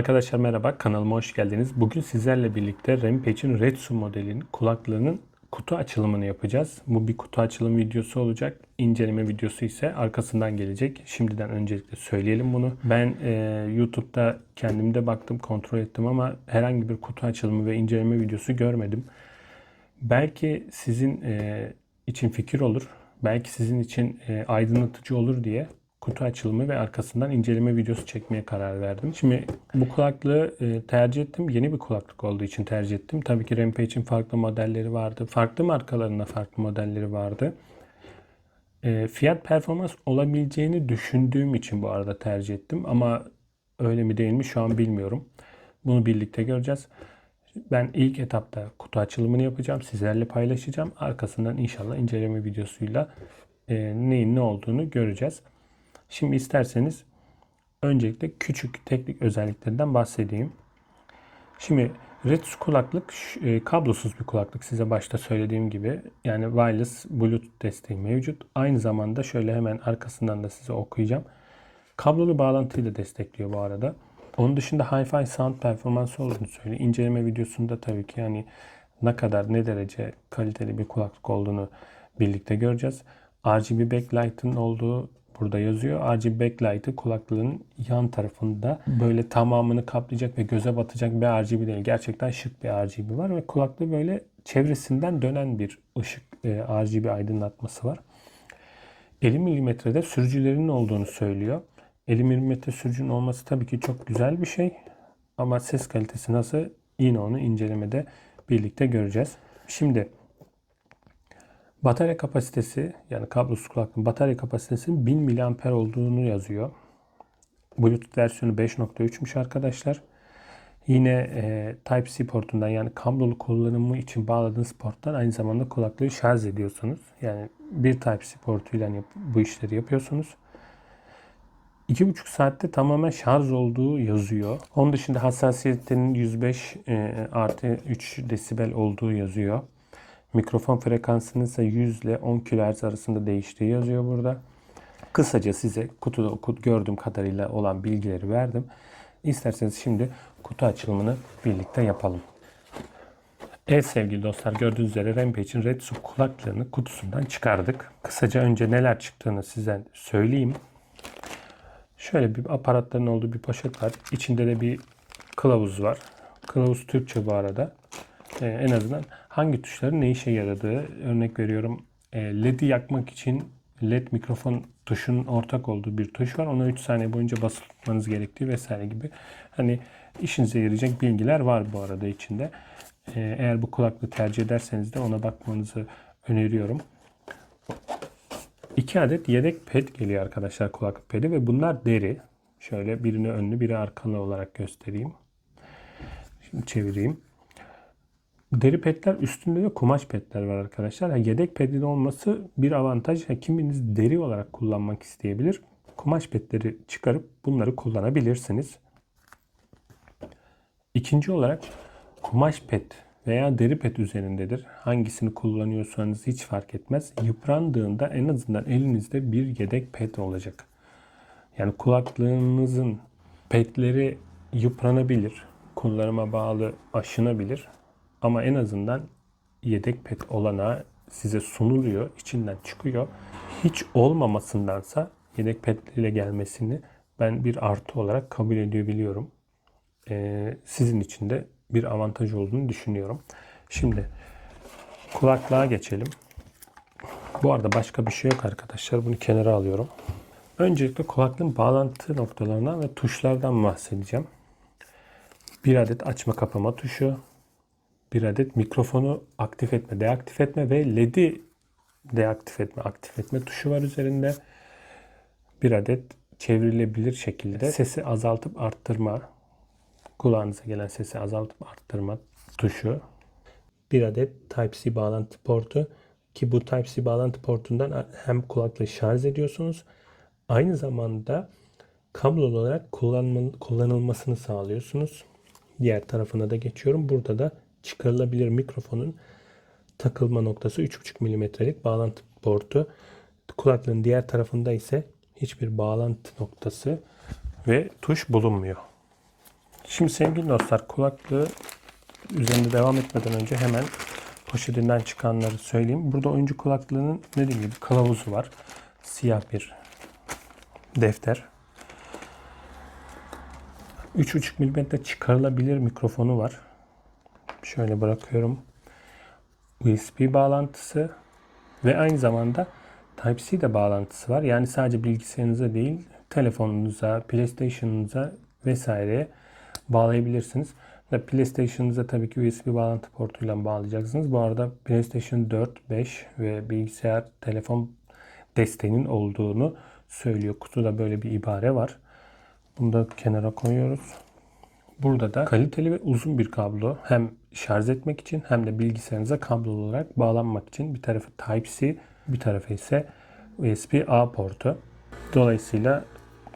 Arkadaşlar merhaba, kanalıma hoş geldiniz. Bugün sizlerle birlikte Rampage'in Retsu modelinin kulaklığının kutu açılımını yapacağız. Bu bir kutu açılım videosu olacak. İnceleme videosu ise arkasından gelecek. Şimdiden öncelikle söyleyelim bunu. Ben e, YouTube'da kendimde baktım, kontrol ettim ama herhangi bir kutu açılımı ve inceleme videosu görmedim. Belki sizin e, için fikir olur. Belki sizin için e, aydınlatıcı olur diye kutu açılımı ve arkasından inceleme videosu çekmeye karar verdim. Şimdi bu kulaklığı e, tercih ettim. Yeni bir kulaklık olduğu için tercih ettim. Tabii ki Rampage'in farklı modelleri vardı. Farklı markalarında farklı modelleri vardı. E, fiyat performans olabileceğini düşündüğüm için bu arada tercih ettim. Ama öyle mi değil mi şu an bilmiyorum. Bunu birlikte göreceğiz. Ben ilk etapta kutu açılımını yapacağım. Sizlerle paylaşacağım. Arkasından inşallah inceleme videosuyla e, neyin ne olduğunu göreceğiz. Şimdi isterseniz öncelikle küçük teknik özelliklerinden bahsedeyim. Şimdi Retsu kulaklık e, kablosuz bir kulaklık size başta söylediğim gibi. Yani wireless bluetooth desteği mevcut. Aynı zamanda şöyle hemen arkasından da size okuyacağım. Kablolu bağlantıyı da destekliyor bu arada. Onun dışında Hi-Fi sound performansı olduğunu söylüyor. İnceleme videosunda tabii ki yani ne kadar ne derece kaliteli bir kulaklık olduğunu birlikte göreceğiz. RGB backlight'ın olduğu burada yazıyor. RGB backlight'ı kulaklığın yan tarafında böyle tamamını kaplayacak ve göze batacak bir RGB değil. Gerçekten şık bir RGB var ve kulaklığı böyle çevresinden dönen bir ışık e, RGB aydınlatması var. 50 milimetrede sürücülerinin olduğunu söylüyor. 50 milimetre sürücünün olması tabii ki çok güzel bir şey. Ama ses kalitesi nasıl yine onu incelemede birlikte göreceğiz. Şimdi Batarya kapasitesi yani kablosuz kulaklığın batarya kapasitesinin 1000 mAh olduğunu yazıyor. Bluetooth versiyonu 5.3'müş arkadaşlar. Yine e, Type-C portundan yani kablolu kullanımı için bağladığınız porttan aynı zamanda kulaklığı şarj ediyorsunuz. Yani bir Type-C portuyla yap, bu işleri yapıyorsunuz. 2,5 saatte tamamen şarj olduğu yazıyor. Onun dışında hassasiyetinin 105 e, artı 3 desibel olduğu yazıyor. Mikrofon frekansının ise 100 ile 10 kHz arasında değiştiği yazıyor burada. Kısaca size kutuda gördüğüm kadarıyla olan bilgileri verdim. İsterseniz şimdi kutu açılımını birlikte yapalım. Evet sevgili dostlar gördüğünüz üzere Rampage'in Retsu kulaklığını kutusundan çıkardık. Kısaca önce neler çıktığını size söyleyeyim. Şöyle bir aparatların olduğu bir poşet var. İçinde de bir kılavuz var. Kılavuz Türkçe bu arada. Ee, en azından hangi tuşların ne işe yaradığı örnek veriyorum e, LED'i yakmak için LED mikrofon tuşunun ortak olduğu bir tuş var. Ona 3 saniye boyunca basılı gerektiği vesaire gibi. Hani işinize yarayacak bilgiler var bu arada içinde. E, eğer bu kulaklığı tercih ederseniz de ona bakmanızı öneriyorum. 2 adet yedek ped geliyor arkadaşlar kulaklık pedi ve bunlar deri. Şöyle birini önlü biri arkalı olarak göstereyim. Şimdi çevireyim. Deri petler üstünde de kumaş petler var arkadaşlar. Yani yedek pedin olması bir avantaj. Yani kiminiz deri olarak kullanmak isteyebilir. Kumaş petleri çıkarıp bunları kullanabilirsiniz. İkinci olarak kumaş pet veya deri pet üzerindedir. Hangisini kullanıyorsanız hiç fark etmez. Yıprandığında en azından elinizde bir yedek pet olacak. Yani kulaklığınızın petleri yıpranabilir. Kullanıma bağlı aşınabilir. Ama en azından yedek pet olana size sunuluyor, içinden çıkıyor. Hiç olmamasındansa yedek pet ile gelmesini ben bir artı olarak kabul ediyor biliyorum. Ee, sizin için de bir avantaj olduğunu düşünüyorum. Şimdi kulaklığa geçelim. Bu arada başka bir şey yok arkadaşlar. Bunu kenara alıyorum. Öncelikle kulaklığın bağlantı noktalarından ve tuşlardan bahsedeceğim. Bir adet açma kapama tuşu, bir adet mikrofonu aktif etme, deaktif etme ve LED'i deaktif etme, aktif etme tuşu var üzerinde. Bir adet çevrilebilir şekilde sesi azaltıp arttırma, kulağınıza gelen sesi azaltıp arttırma tuşu. Bir adet Type-C bağlantı portu ki bu Type-C bağlantı portundan hem kulaklığı şarj ediyorsunuz aynı zamanda kablolu olarak kullanılmasını sağlıyorsunuz. Diğer tarafına da geçiyorum. Burada da çıkarılabilir mikrofonun takılma noktası 3,5 mm'lik bağlantı portu. Kulaklığın diğer tarafında ise hiçbir bağlantı noktası ve tuş bulunmuyor. Şimdi sevgili dostlar kulaklığı üzerinde devam etmeden önce hemen poşetinden çıkanları söyleyeyim. Burada oyuncu kulaklığının dediğim gibi kılavuzu var. Siyah bir defter. 3.5 mm çıkarılabilir mikrofonu var. Şöyle bırakıyorum. USB bağlantısı ve aynı zamanda Type-C de bağlantısı var. Yani sadece bilgisayarınıza değil, telefonunuza, PlayStation'ınıza vesaireye bağlayabilirsiniz. Ve PlayStation'ınıza tabii ki USB bağlantı portuyla bağlayacaksınız. Bu arada PlayStation 4, 5 ve bilgisayar, telefon desteğinin olduğunu söylüyor. Kutuda böyle bir ibare var. Bunu da kenara koyuyoruz. Burada da kaliteli ve uzun bir kablo hem şarj etmek için hem de bilgisayarınıza kablo olarak bağlanmak için bir tarafı Type-C bir tarafı ise USB-A portu. Dolayısıyla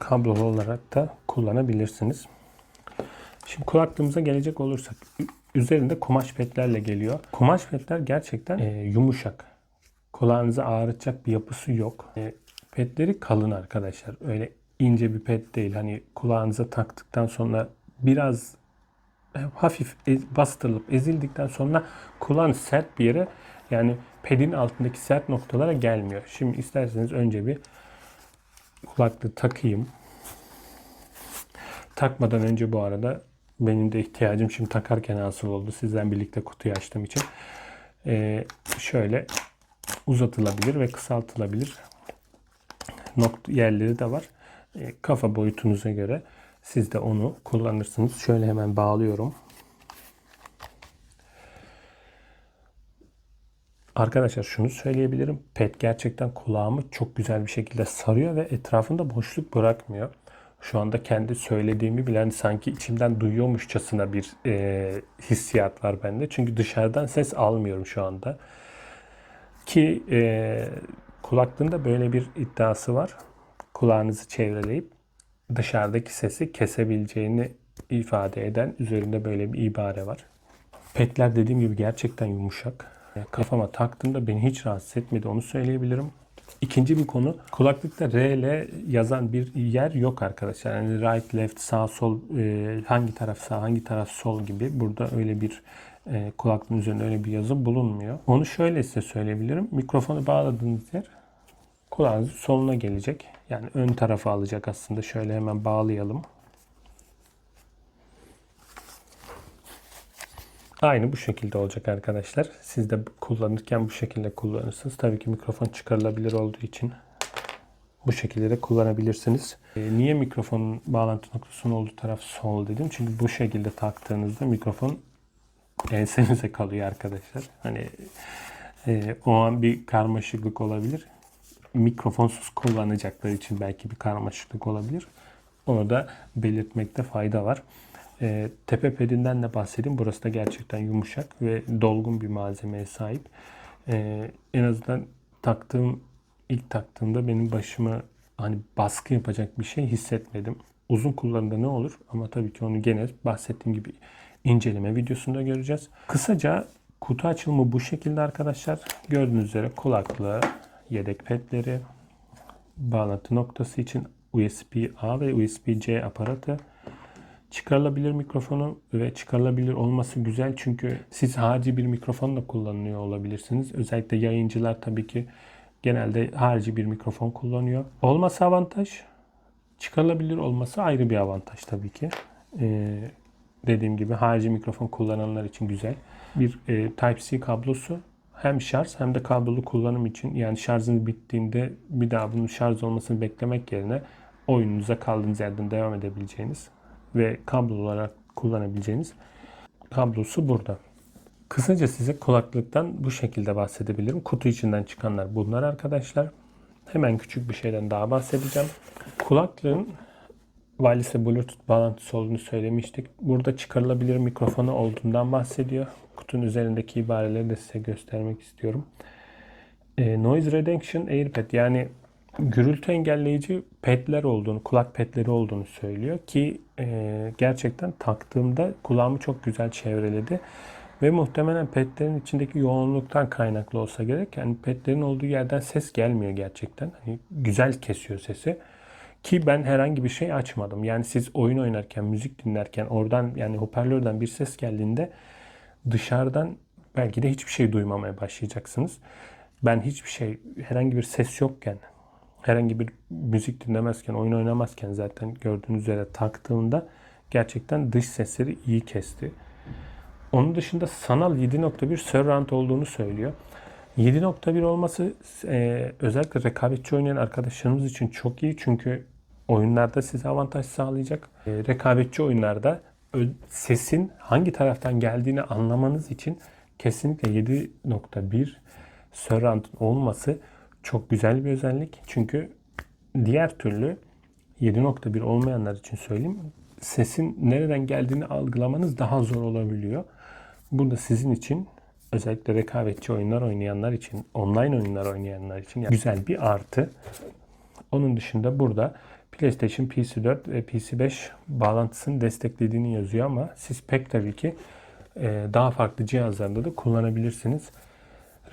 kablolu olarak da kullanabilirsiniz. Şimdi kulaklığımıza gelecek olursak üzerinde kumaş petlerle geliyor. Kumaş petler gerçekten e, yumuşak. Kulağınızı ağrıtacak bir yapısı yok. E, petleri kalın arkadaşlar. Öyle ince bir pet değil. Hani kulağınıza taktıktan sonra biraz hafif ez, bastırılıp ezildikten sonra kulağın sert bir yere yani pedin altındaki sert noktalara gelmiyor. Şimdi isterseniz önce bir kulaklığı takayım. Takmadan önce bu arada benim de ihtiyacım şimdi takarken hasıl oldu. Sizden birlikte kutuyu açtığım için. Ee, şöyle uzatılabilir ve kısaltılabilir nokta yerleri de var. E, kafa boyutunuza göre siz de onu kullanırsınız. Şöyle hemen bağlıyorum. Arkadaşlar şunu söyleyebilirim. Pet gerçekten kulağımı çok güzel bir şekilde sarıyor ve etrafında boşluk bırakmıyor. Şu anda kendi söylediğimi bile hani sanki içimden duyuyormuşçasına bir e, hissiyat var bende. Çünkü dışarıdan ses almıyorum şu anda. Ki e, kulaklığında böyle bir iddiası var. Kulağınızı çevreleyip dışarıdaki sesi kesebileceğini ifade eden üzerinde böyle bir ibare var. Petler dediğim gibi gerçekten yumuşak. Kafama taktığımda beni hiç rahatsız etmedi onu söyleyebilirim. İkinci bir konu kulaklıkta R ile yazan bir yer yok arkadaşlar. Yani right, left, sağ, sol e, hangi taraf sağ, hangi taraf sol gibi burada öyle bir e, kulaklığın üzerinde öyle bir yazı bulunmuyor. Onu şöyle size söyleyebilirim. Mikrofonu bağladığınız yer kulağınızın soluna gelecek. Yani ön tarafa alacak aslında. Şöyle hemen bağlayalım. Aynı bu şekilde olacak arkadaşlar. Siz de kullanırken bu şekilde kullanırsınız. Tabii ki mikrofon çıkarılabilir olduğu için bu şekilde de kullanabilirsiniz. E, niye mikrofonun bağlantı noktasının olduğu taraf sol dedim? Çünkü bu şekilde taktığınızda mikrofon ensenize kalıyor arkadaşlar. Hani e, o an bir karmaşıklık olabilir. Mikrofonsuz kullanacaklar için belki bir karmaşıklık olabilir. Onu da belirtmekte fayda var. E, tepe pedinden de bahsedeyim. Burası da gerçekten yumuşak ve dolgun bir malzemeye sahip. E, en azından taktığım ilk taktığımda benim başıma hani baskı yapacak bir şey hissetmedim. Uzun kullanımda ne olur ama tabii ki onu gene bahsettiğim gibi inceleme videosunda göreceğiz. Kısaca kutu açılımı bu şekilde arkadaşlar. Gördüğünüz üzere kulaklığı, yedek petleri, bağlantı noktası için USB-A ve USB-C aparatı, çıkarılabilir mikrofonu ve çıkarılabilir olması güzel çünkü siz harici bir mikrofonla kullanıyor olabilirsiniz. Özellikle yayıncılar tabii ki genelde harici bir mikrofon kullanıyor. Olması avantaj, çıkarılabilir olması ayrı bir avantaj tabii ki. Ee, dediğim gibi harici mikrofon kullananlar için güzel. Bir e, Type-C kablosu hem şarj hem de kablolu kullanım için yani şarjınız bittiğinde bir daha bunun şarj olmasını beklemek yerine oyununuza kaldığınız yerden devam edebileceğiniz ve kablo olarak kullanabileceğiniz kablosu burada. Kısaca size kulaklıktan bu şekilde bahsedebilirim. Kutu içinden çıkanlar bunlar arkadaşlar. Hemen küçük bir şeyden daha bahsedeceğim. Kulaklığın wireless bluetooth bağlantısı olduğunu söylemiştik. Burada çıkarılabilir mikrofonu olduğundan bahsediyor. Kutunun üzerindeki ibareleri de size göstermek istiyorum. E, noise Reduction AirPad yani gürültü engelleyici petler olduğunu, kulak petleri olduğunu söylüyor ki e, gerçekten taktığımda kulağımı çok güzel çevreledi. Ve muhtemelen petlerin içindeki yoğunluktan kaynaklı olsa gerek. Yani petlerin olduğu yerden ses gelmiyor gerçekten. Hani güzel kesiyor sesi. Ki ben herhangi bir şey açmadım. Yani siz oyun oynarken, müzik dinlerken oradan yani hoparlörden bir ses geldiğinde dışarıdan belki de hiçbir şey duymamaya başlayacaksınız. Ben hiçbir şey, herhangi bir ses yokken, herhangi bir müzik dinlemezken, oyun oynamazken zaten gördüğünüz üzere taktığımda gerçekten dış sesleri iyi kesti. Onun dışında sanal 7.1 surround olduğunu söylüyor. 7.1 olması e, özellikle rekabetçi oynayan arkadaşlarımız için çok iyi. Çünkü oyunlarda size avantaj sağlayacak. E, rekabetçi oyunlarda sesin hangi taraftan geldiğini anlamanız için kesinlikle 7.1 surround olması çok güzel bir özellik. Çünkü diğer türlü 7.1 olmayanlar için söyleyeyim sesin nereden geldiğini algılamanız daha zor olabiliyor. Bu da sizin için özellikle rekabetçi oyunlar oynayanlar için, online oyunlar oynayanlar için güzel bir artı. Onun dışında burada PlayStation PC4 ve PC5 bağlantısını desteklediğini yazıyor ama siz pek tabii ki e, daha farklı cihazlarda da kullanabilirsiniz.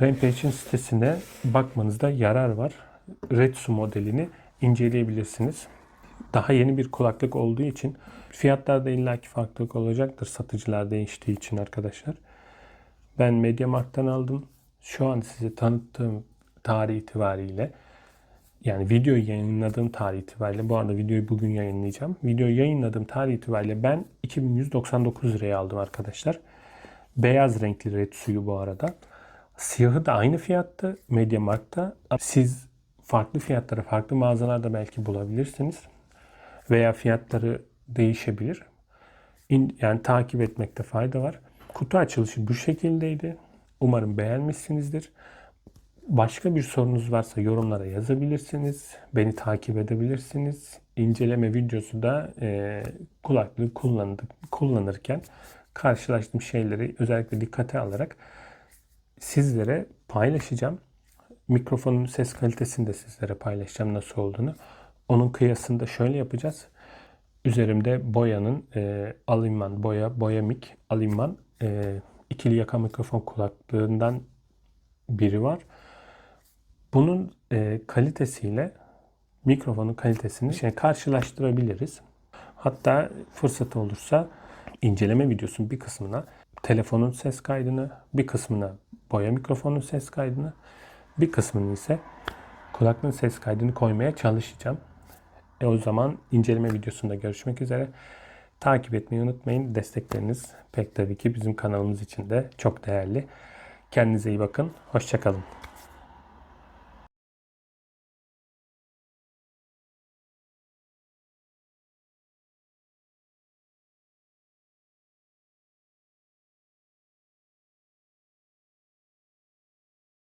Rampage'in sitesine bakmanızda yarar var. Retsu modelini inceleyebilirsiniz. Daha yeni bir kulaklık olduğu için fiyatlarda illaki farklılık olacaktır satıcılar değiştiği için arkadaşlar. Ben MediaMarkt'tan aldım. Şu an size tanıttığım tarih itibariyle yani videoyu yayınladığım tarih itibariyle bu arada videoyu bugün yayınlayacağım. Videoyu yayınladığım tarih itibariyle ben 2199 liraya aldım arkadaşlar. Beyaz renkli red suyu bu arada. Siyahı da aynı fiyattı MediaMarkt'ta. Siz farklı fiyatları farklı mağazalarda belki bulabilirsiniz. Veya fiyatları değişebilir. Yani takip etmekte fayda var. Kutu açılışı bu şekildeydi. Umarım beğenmişsinizdir. Başka bir sorunuz varsa yorumlara yazabilirsiniz. Beni takip edebilirsiniz. İnceleme videosu da e, kulaklığı kullandık, kullanırken karşılaştığım şeyleri özellikle dikkate alarak sizlere paylaşacağım. Mikrofonun ses kalitesini de sizlere paylaşacağım nasıl olduğunu. Onun kıyasında şöyle yapacağız. Üzerimde boyanın e, Alinman boya, Boyamik Alinman e, ikili yaka mikrofon kulaklığından biri var. Bunun e, kalitesiyle mikrofonun kalitesini şey karşılaştırabiliriz. Hatta fırsat olursa inceleme videosunun bir kısmına telefonun ses kaydını, bir kısmına boya mikrofonun ses kaydını, bir kısmını ise kulaklığın ses kaydını koymaya çalışacağım. E o zaman inceleme videosunda görüşmek üzere. Takip etmeyi unutmayın. Destekleriniz pek tabii ki bizim kanalımız için de çok değerli. Kendinize iyi bakın. Hoşçakalın.